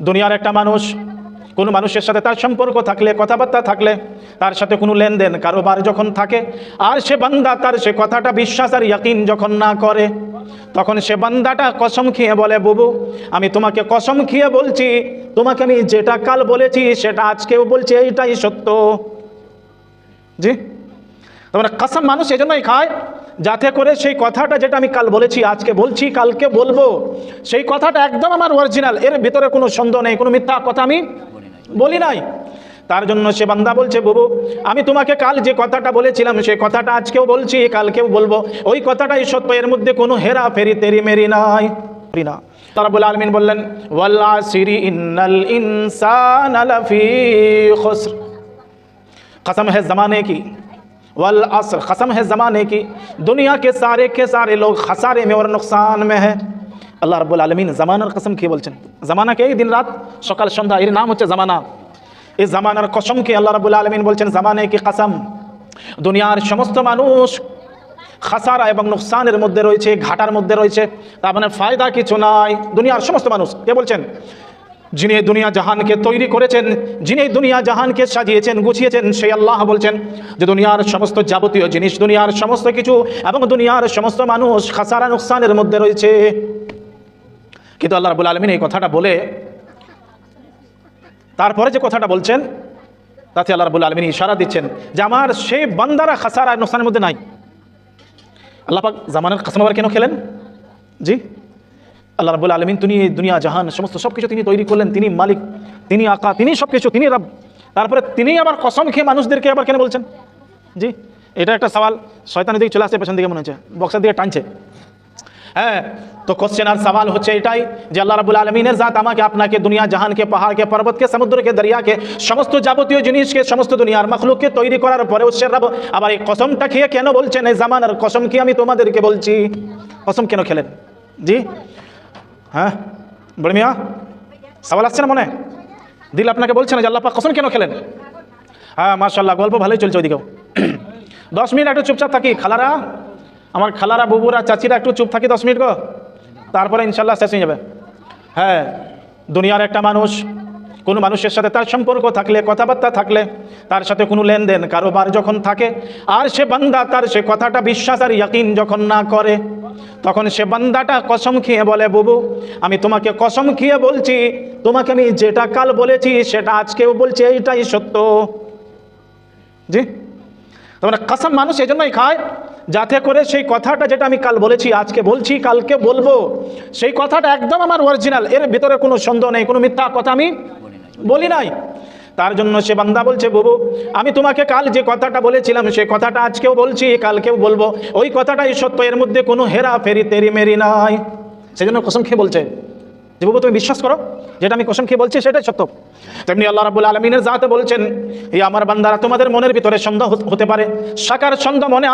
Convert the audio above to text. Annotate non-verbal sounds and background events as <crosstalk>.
দুনিয়ার একটা মানুষ, কোনো মানুষের সাথে তার সম্পর্ক থাকলে, কথাবার্তা থাকলে, তার সাথে কোনো লেনদেন কারোবার যখন থাকে, আর সে বান্দা তার সে কথাটা বিশ্বাস আর ইয়াকিন যখন না করে, তখন সে বান্দাটা কসম খেয়ে বলে, বুবু, আমি তোমাকে কসম খেয়ে বলছি, তোমাকে আমি যেটা কাল বলেছি, সেটা আজকেও বলছি, এইটাই সত্য। জি? তোমার কাসাম মানুষ এজন্যই খায়। যাতে করে সেই কথাটা যেটা আমি কাল বলেছি, আজকে বলছি, কালকে বলব, সেই কথাটা একদম আমার অরিজিনাল এর ভিতরে কোনো সন্দেহ নেই, কোনো মিথ্যা কথা আমি বলি নাই। তার জন্য সে বান্দা বলছে, বুবু, আমি তোমাকে কাল যে কথাটা বলেছিলাম, সে কথাটা আজকেও বলছি, কালকেও বলব। ওই কথাটাই সত্য, এর মধ্যে কোনো হেরা ফেরি তেরি মেরি নাই না তারা বলে বললেন ইনসান খসর। কি? वल असर कसम है ज़माने की दुनिया के सारे के सारे लोग खसारे में और नुकसान में है আল্লাহ রব্বুল আলমিন জামানার কসম খেয়ে বলছেন জামানাকে এই দিন রাত সকাল সন্ধ্যা এর নাম হচ্ছে জামানা এই জামানার কসমকে আল্লাহ রব্বুল আলমিন বলছেন জামানে কি কসম দুনিয়ার সমস্ত মানুষ খাসারা এবং নুকসানের মধ্যে রয়েছে ঘাটার মধ্যে রয়েছে তার মানে ফায়দা কিছু নাই দুনিয়ার সমস্ত মানুষ কে বলছেন যিনি দুনিয়া জাহানকে তৈরি করেছেন, যিনি দুনিয়া জাহানকে সাজিয়েছেন, গুছিয়েছেন, সেই আল্লাহ বলছেন যে দুনিয়ার সমস্ত যাবতীয় জিনিস, দুনিয়ার সমস্ত কিছু এবং দুনিয়ার সমস্ত মানুষ খাসারা নুকসানের মধ্যে রয়েছে। কিন্তু আল্লাহ রাবুল আলমিন এই কথাটা বলে, তারপরে যে কথাটা বলছেন, তাতে আল্লাহ রাবুল আলমিন ইশারা দিচ্ছেন যে আমার সেই বান্দারা খাসারা নুকসানের মধ্যে নাই। আল্লাহ জামানের কাসম আবার কেন খেলেন? জি? আল্লাহ রাবুল আলমিন তিনি দুনিয়া, জাহান, সমস্ত সব কিছু তিনি তৈরি করলেন। তিনি মালিক, তিনি আকা তিনি সব কিছু তিনি রব। তারপরে তিনি আবার কসম খেয়ে মানুষদেরকে আবার কেন বলছেন? জি, এটা একটা সওয়াল। শয়তানের দিকে চলে আসছে, পেছন দিকে মনে হচ্ছে, বক্সের দিকে টানছে। হ্যাঁ তো কোশ্চেন আর সওয়াল হচ্ছে এটাই যে আল্লাহ রাবুল আলমিনের জাত আমাকে, আপনাকে, দুনিয়া, জাহানকে, পাহাড়কে, পর্বতকে, সমুদ্রকে, দরিয়াকে, সমস্ত যাবতীয় জিনিসকে, সমস্ত দুনিয়ার মখলুককে তৈরি করার পরেও সে রাব। আবার এই কসমটা খেয়ে কেন বলছেন? এই জামানার কসম কি আমি তোমাদেরকে বলছি? কসম কেন খেলেন? জি হ্যাঁ? বড় মিয়া সওয়াল আসছে না মনে? দিল আপনাকে বলছে না যে আল্লাহ পাক কসম কেন খেলেন? হ্যাঁ মাশাল্লাহ গল্প ভালোই চলছে ওইদিকেও। <clears throat> দশ মিনিট একটু চুপচাপ থাকি, খালারা, আমার খালারা, বুবুরা, চাচিরা একটু চুপ থাকি দশ মিনিট গো। তারপরে ইনশাল্লাহ শেষ হয়ে যাবে। হ্যাঁ দুনিয়ার একটা মানুষ কোনো মানুষের সাথে তার সম্পর্ক থাকলে, কথাবার্তা থাকলে, তার সাথে কোনো লেনদেন কারোবার যখন থাকে, আর সে বান্দা তার সে কথাটা বিশ্বাস আর ইয়াকিন যখন না করে, তখন সে বান্দাটা কসম খেয়ে বলে, বুবু, আমি তোমাকে কসম খেয়ে বলছি, তোমাকে আমি যেটা কাল বলেছি সেটা আজকেও বলছি, এইটাই সত্য। জি? তার মানে কাসাম মানুষ এই জন্যই খায়, যাতে করে সেই কথাটা যেটা আমি কাল বলেছি, আজকে বলছি, কালকে বলব, সেই কথাটা একদম আমার অরিজিনাল এর ভিতরে কোনো সন্দেহ নেই, কোনো মিথ্যা কথা আমি বলি নাই। তার জন্য সে বান্দা বলছে, বাবু, আমি তোমাকে কাল যে কথাটা বলেছিলাম সেই কথাটা আজকেও বলছি, কালকেও বলব। ওই কথাটাই সত্য, এর মধ্যে কোনো হেরা ফেরি তেরি মেরি নাই। সেজন্য কসম খেয়ে বলছে, যে বাবু, তুমি বিশ্বাস করো? যেটা আমি কসম খেয়ে বলছি, সেটাই সত্য। তেমনি আল্লাহ রাবুল আলমিনের জাতে বলছেন, এই আমার বান্দারা তোমাদের মনের ভিতরে সন্দেহ হতে পারে। সাকার সন্দেহ মনে